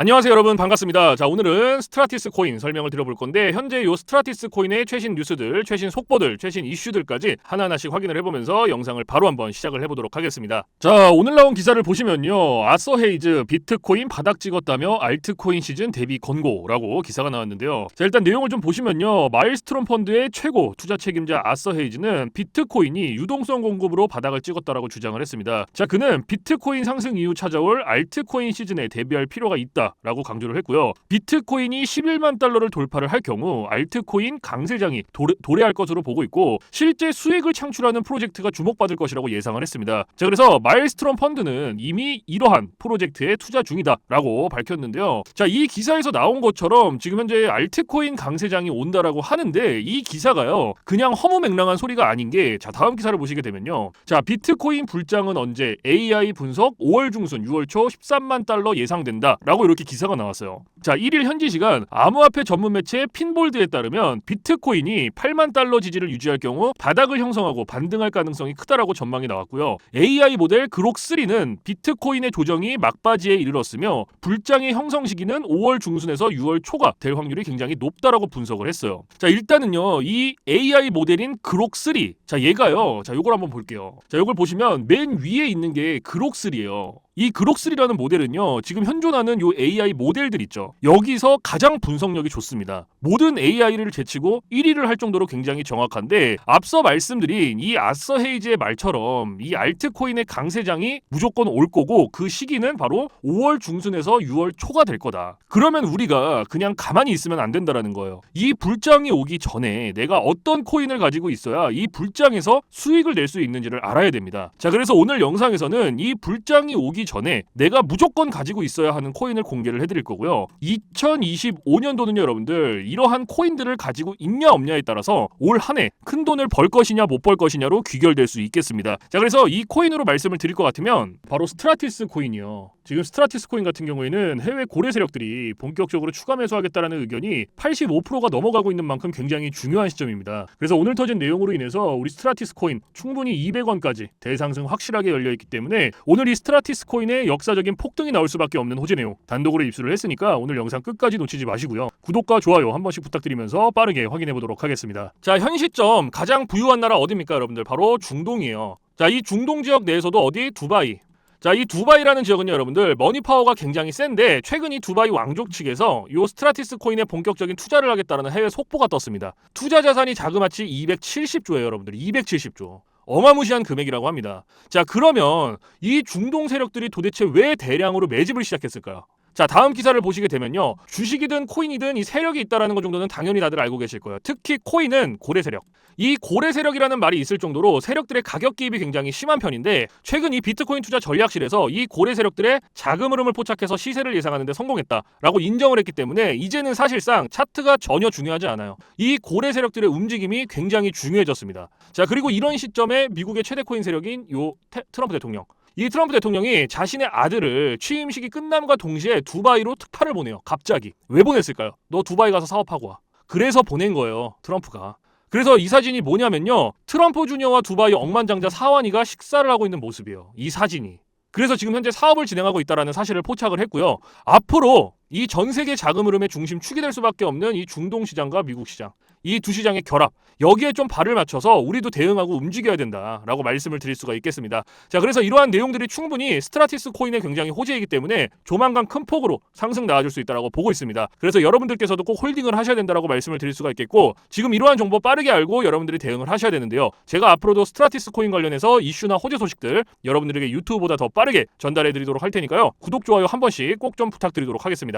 안녕하세요 여러분 반갑습니다. 자 오늘은 스트라티스 코인 설명을 드려볼 건데 현재 요 스트라티스 코인의 최신 뉴스들, 최신 속보들, 최신 이슈들까지 하나하나씩 확인을 해보면서 영상을 바로 한번 시작을 해보도록 하겠습니다. 자 오늘 나온 기사를 보시면요. 아서 헤이즈 비트코인 바닥 찍었다며 알트코인 시즌 대비 권고라고 기사가 나왔는데요. 자 일단 내용을 좀 보시면요. 마일스트롬 펀드의 최고 투자 책임자 아서 헤이즈는 비트코인이 유동성 공급으로 바닥을 찍었다라고 주장을 했습니다. 자 그는 비트코인 상승 이후 찾아올 알트코인 시즌에 대비할 필요가 있다. 라고 강조를 했고요. 비트코인이 11만 달러를 돌파를 할 경우 알트코인 강세장이 도래, 도래할 것으로 보고 있고 실제 수익을 창출하는 프로젝트가 주목받을 것이라고 예상을 했습니다. 자 그래서 마일스트롬 펀드는 이미 이러한 프로젝트에 투자 중이다라고 밝혔는데요. 자 이 기사에서 나온 것처럼 지금 현재 알트코인 강세장이 온다라고 하는데 이 기사가요 그냥 허무맹랑한 소리가 아닌 게 자 다음 기사를 보시게 되면요. 자 비트코인 불장은 언제 AI 분석 5월 중순 6월 초 13만 달러 예상된다라고 이렇게 기사가 나왔어요. 자, 1일 현지 시간 암호화폐 전문 매체 핀볼드에 따르면 비트코인이 8만 달러 지지를 유지할 경우 바닥을 형성하고 반등할 가능성이 크다라고 전망이 나왔고요. AI 모델 그록3는 비트코인의 조정이 막바지에 이르렀으며 불장의 형성 시기는 5월 중순에서 6월 초가 될 확률이 굉장히 높다라고 분석을 했어요. 자, 일단은요. 이 AI 모델인 그록3. 자, 얘가요. 자, 요걸 한번 볼게요. 자, 요걸 보시면 맨 위에 있는 게 그록3예요. 이 그록3라는 모델은요. 지금 현존하는 요 AI 모델들 있죠. 여기서 가장 분석력이 좋습니다. 모든 AI를 제치고 1위를 할 정도로 굉장히 정확한데 앞서 말씀드린 이 아서 헤이즈의 말처럼 이 알트코인의 강세장이 무조건 올 거고 그 시기는 바로 5월 중순에서 6월 초가 될 거다. 그러면 우리가 그냥 가만히 있으면 안 된다라는 거예요. 이 불장이 오기 전에 내가 어떤 코인을 가지고 있어야 이 불장에서 수익을 낼 수 있는지를 알아야 됩니다. 자, 그래서 오늘 영상에서는 이 불장이 오기 전에 내가 무조건 가지고 있어야 하는 코인을 공개를 해드릴 거고요. 2025년도는요, 여러분들 이러한 코인들을 가지고 있냐 없냐에 따라서 올 한 해 큰 돈을 벌 것이냐 못 벌 것이냐로 귀결될 수 있겠습니다. 자, 그래서 이 코인으로 말씀을 드릴 것 같으면 바로 스트라티스 코인이요. 지금 스트라티스 코인 같은 경우에는 해외 고래 세력들이 본격적으로 추가 매수하겠다라는 의견이 85%가 넘어가고 있는 만큼 굉장히 중요한 시점입니다. 그래서 오늘 터진 내용으로 인해서 우리 스트라티스 코인 충분히 200원까지 대상승 확실하게 열려 있기 때문에 오늘 이 스트라티스 코인 의 역사적인 폭등이 나올 수밖에 없는 호재 내용 단독으로 입수를 했으니까 오늘 영상 끝까지 놓치지 마시고요. 구독과 좋아요 한 번씩 부탁드리면서 빠르게 확인해 보도록 하겠습니다. 자, 현 시점 가장 부유한 나라 어디입니까, 여러분들? 바로 중동이에요. 자, 이 중동 지역 내에서도 어디? 두바이. 자, 이 두바이라는 지역은요, 여러분들 머니 파워가 굉장히 센데 최근 이 두바이 왕족 측에서 요 스트라티스 코인에 본격적인 투자를 하겠다는 해외 속보가 떴습니다. 투자 자산이 자그마치 270조예요, 여러분들. 270조. 어마무시한 금액이라고 합니다. 자, 그러면 이 중동 세력들이 도대체 왜 대량으로 매집을 시작했을까요? 자, 다음 기사를 보시게 되면요. 주식이든 코인이든 이 세력이 있다라는 것 정도는 당연히 다들 알고 계실 거예요. 특히 코인은 고래 세력. 이 고래 세력이라는 말이 있을 정도로 세력들의 가격 기입이 굉장히 심한 편인데 최근 이 비트코인 투자 전략실에서 이 고래 세력들의 자금 흐름을 포착해서 시세를 예상하는데 성공했다라고 인정을 했기 때문에 이제는 사실상 차트가 전혀 중요하지 않아요. 이 고래 세력들의 움직임이 굉장히 중요해졌습니다. 자, 그리고 이런 시점에 미국의 최대 코인 세력인 요 테, 트럼프 대통령 이 트럼프 대통령이 자신의 아들을 취임식이 끝남과 동시에 두바이로 특파를 보내요. 갑자기. 왜 보냈을까요? 너 두바이 가서 사업하고 와. 그래서 보낸 거예요. 트럼프가. 그래서 이 사진이 뭐냐면요. 트럼프 주니어와 두바이 억만장자 사완이가 식사를 하고 있는 모습이에요. 이 사진이. 그래서 지금 현재 사업을 진행하고 있다는 사실을 포착을 했고요. 앞으로 이 전 세계 자금 흐름의 중심 축이 될 수밖에 없는 이 중동 시장과 미국 시장. 이 두 시장의 결합 여기에 좀 발을 맞춰서 우리도 대응하고 움직여야 된다라고 말씀을 드릴 수가 있겠습니다. 자 그래서 이러한 내용들이 충분히 스트라티스 코인에 굉장히 호재이기 때문에 조만간 큰 폭으로 상승 나와줄 수 있다라고 보고 있습니다. 그래서 여러분들께서도 꼭 홀딩을 하셔야 된다라고 말씀을 드릴 수가 있겠고 지금 이러한 정보 빠르게 알고 여러분들이 대응을 하셔야 되는데요. 제가 앞으로도 스트라티스 코인 관련해서 이슈나 호재 소식들 여러분들에게 유튜브보다 더 빠르게 전달해 드리도록 할 테니까요. 구독 좋아요 한 번씩 꼭 좀 부탁드리도록 하겠습니다.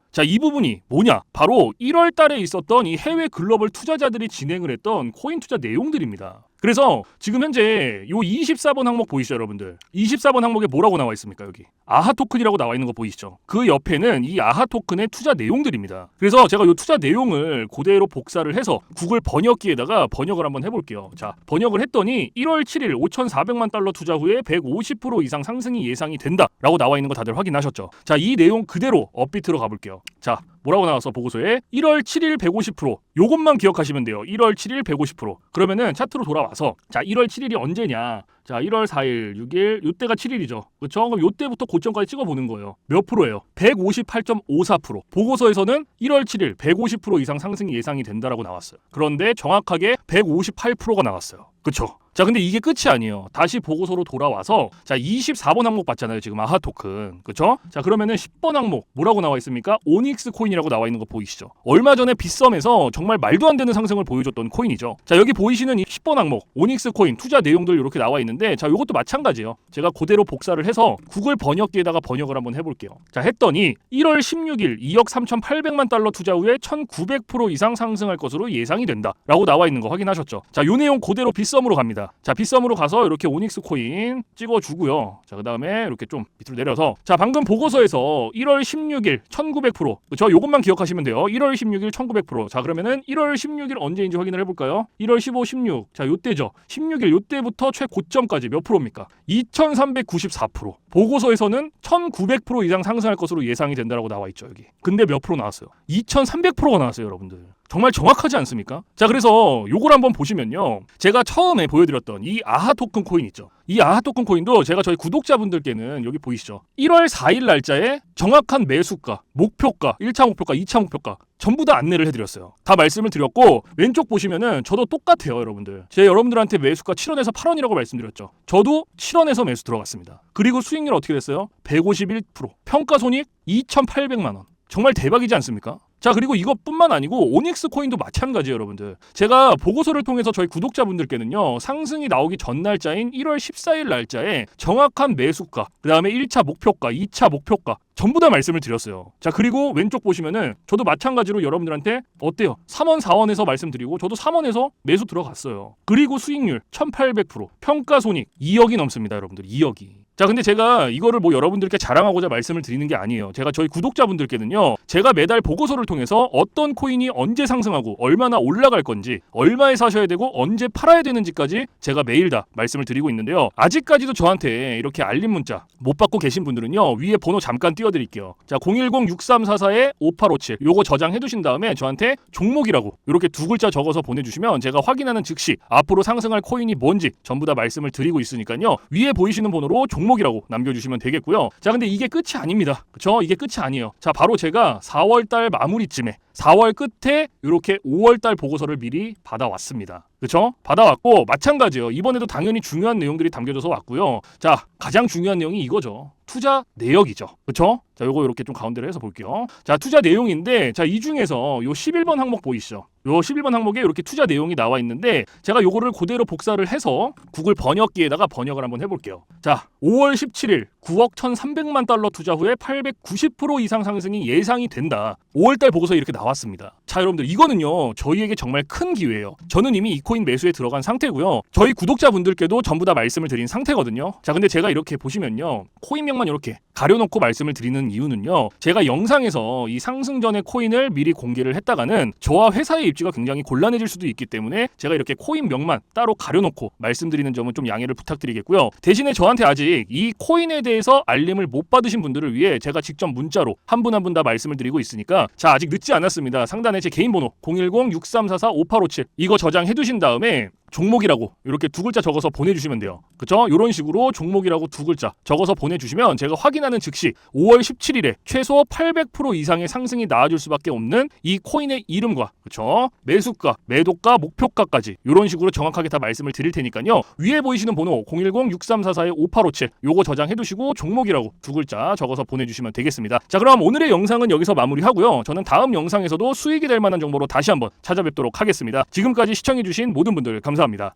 자, 이 부분이 뭐냐? 바로 1월 달에 있었던 이 해외 글로벌 투자자들이 진행을 했던 코인 투자 내용들입니다. 그래서 지금 현재 요 24번 항목 보이시죠, 여러분들? 24번 항목에 뭐라고 나와 있습니까, 여기? 아하 토큰이라고 나와 있는 거 보이시죠? 그 옆에는 이 아하 토큰의 투자 내용들입니다. 그래서 제가 요 투자 내용을 그대로 복사를 해서 구글 번역기에다가 번역을 한번 해볼게요. 자, 번역을 했더니 1월 7일 5,400만 달러 투자 후에 150% 이상 상승이 예상이 된다라고 나와 있는 거 다들 확인하셨죠? 자, 이 내용 그대로 업비트로 가볼게요. 자, 뭐라고 나와서 보고서에? 1월 7일 150% 요것만 기억하시면 돼요. 1월 7일 150% 그러면은 차트로 돌아와서 자 1월 7일이 언제냐 자 1월 4일 6일 요때가 7일이죠. 그렇죠 그럼 요때부터 고점까지 찍어보는 거예요. 몇 프로예요? 158.54% 보고서에서는 1월 7일 150% 이상 상승이 예상이 된다라고 나왔어요. 그런데 정확하게 158%가 나왔어요. 그렇죠 자 근데 이게 끝이 아니에요. 다시 보고서로 돌아와서 자 24번 항목 봤잖아요 지금. 아하 토큰. 그쵸? 자 그러면은 10번 항목 뭐라고 나와 있습니까? 오닉스 코인이라고 나와 있는 거 보이시죠? 얼마 전에 빗썸에서 정말 말도 안 되는 상승을 보여줬던 코인이죠. 자 여기 보이시는 이 10번 항목 오닉스 코인 투자 내용들 이렇게 나와 있는데 자 요것도 마찬가지예요 제가 그대로 복사를 해서 구글 번역기에다가 번역을 한번 해볼게요 자 했더니 1월 16일 2억 3,800만 달러 투자 후에 1,900% 이상 상승할 것으로 예상이 된다 라고 나와 있는 거 확인하셨죠 자 요 내용 그대로 빗썸으로 갑니다 자 빗썸으로 가서 이렇게 오닉스 코인 찍어주고요 자 그 다음에 이렇게 좀 밑으로 내려서 자 방금 보고서에서 1월 16일 1900%. 저 요것만 기억하시면 돼요. 1월 16일 1900%. 자 그러면은 1월 16일 언제인지 확인을 해볼까요? 1월 15, 16. 자 요때죠. 16일 요때부터 최고점 까지 몇 프로입니까? 2394%. 보고서에서는 1900% 이상 상승할 것으로 예상이 된다라고 나와 있죠 여기. 근데 몇 프로 나왔어요? 2300%가 나왔어요 여러분들. 정말 정확하지 않습니까? 자, 그래서 요걸 한번 보시면요. 제가 처음에 보여드렸던 이 아하 토큰 코인 있죠. 이 아하 토큰 코인도 제가 저희 구독자분들께는 여기 보이시죠. 1월 4일 날짜에 정확한 매수가, 목표가, 1차 목표가, 2차 목표가 전부 다 안내를 해드렸어요. 다 말씀을 드렸고 왼쪽 보시면은 저도 똑같아요, 여러분들. 제가 여러분들한테 매수가 7원에서 8원이라고 말씀드렸죠. 저도 7원에서 매수 들어갔습니다. 그리고 수익률 어떻게 됐어요? 151%. 평가 손익 2,800만 원. 정말 대박이지 않습니까? 자 그리고 이것뿐만 아니고 오닉스 코인도 마찬가지예요 여러분들. 제가 보고서를 통해서 저희 구독자분들께는요 상승이 나오기 전 날짜인 1월 14일 날짜에 정확한 매수가 그 다음에 1차 목표가 2차 목표가 전부 다 말씀을 드렸어요. 자 그리고 왼쪽 보시면은 저도 마찬가지로 여러분들한테 어때요? 3원 4원에서 말씀드리고 저도 3원에서 매수 들어갔어요. 그리고 수익률 1800% 평가 손익 2억이 넘습니다 여러분들. 2억이 자, 근데 제가 이거를 뭐 여러분들께 자랑하고자 말씀을 드리는 게 아니에요. 제가 저희 구독자분들께는요, 제가 매달 보고서를 통해서 어떤 코인이 언제 상승하고 얼마나 올라갈 건지, 얼마에 사셔야 되고 언제 팔아야 되는지까지 제가 매일 다 말씀을 드리고 있는데요. 아직까지도 저한테 이렇게 알림 문자 못 받고 계신 분들은요, 위에 번호 잠깐 띄워드릴게요. 자, 010-6344-5857 요거 저장해 두신 다음에 저한테 종목이라고 이렇게 두 글자 적어서 보내주시면 제가 확인하는 즉시 앞으로 상승할 코인이 뭔지 전부 다 말씀을 드리고 있으니까요. 위에 보이시는 번호로 종목 이라고 남겨주시면 되겠고요. 자, 근데 이게 끝이 아닙니다. 그쵸? 이게 끝이 아니에요. 자, 바로 제가 4월달 마무리쯤에 4월 끝에 이렇게 5월달 보고서를 미리 받아왔습니다. 그렇죠? 받아왔고 마찬가지예요. 이번에도 당연히 중요한 내용들이 담겨져서 왔고요. 자, 가장 중요한 내용이 이거죠. 투자 내역이죠. 그렇죠? 자, 요거 이렇게 좀 가운데로 해서 볼게요. 자, 투자 내용인데 자, 이 중에서 요 11번 항목 보이시죠? 요 11번 항목에 이렇게 투자 내용이 나와 있는데 제가 요거를 그대로 복사를 해서 구글 번역기에다가 번역을 한번 해 볼게요. 자, 5월 17일 9억 1,300만 달러 투자 후에 890% 이상 상승이 예상이 된다. 5월달 보고서 이렇게 나왔습니다. 자, 여러분들 이거는요 저희에게 정말 큰 기회예요. 저는 이미 이 코인 매수에 들어간 상태고요. 저희 구독자분들께도 전부 다 말씀을 드린 상태거든요. 자, 근데 제가 이렇게 보시면요 코인명만 이렇게 가려놓고 말씀을 드리는 이유는요. 제가 영상에서 이 상승 전에 코인을 미리 공개를 했다가는 저와 회사의 입지가 굉장히 곤란해질 수도 있기 때문에 제가 이렇게 코인명만 따로 가려놓고 말씀드리는 점은 좀 양해를 부탁드리겠고요. 대신에 저한테 아직 이 코인에 대해 서 알림을 못 받으신 분들을 위해 제가 직접 문자로 한 분 한 분 다 말씀을 드리고 있으니까 자 아직 늦지 않았습니다. 상단에 제 개인 번호 010-6344-5857 이거 저장해 두신 다음에 종목이라고 이렇게 두 글자 적어서 보내주시면 돼요. 그쵸? 이런 식으로 종목이라고 두 글자 적어서 보내주시면 제가 확인하는 즉시 5월 17일에 최소 800% 이상의 상승이 나와줄 수밖에 없는 이 코인의 이름과 그쵸? 매수가, 매도가, 목표가까지 이런 식으로 정확하게 다 말씀을 드릴 테니까요. 위에 보이시는 번호 010-6344-5857 요거 저장해두시고 종목이라고 두 글자 적어서 보내주시면 되겠습니다. 자 그럼 오늘의 영상은 여기서 마무리하고요. 저는 다음 영상에서도 수익이 될 만한 정보로 다시 한번 찾아뵙도록 하겠습니다. 지금까지 시청해주신 모든 분들 감사합니다.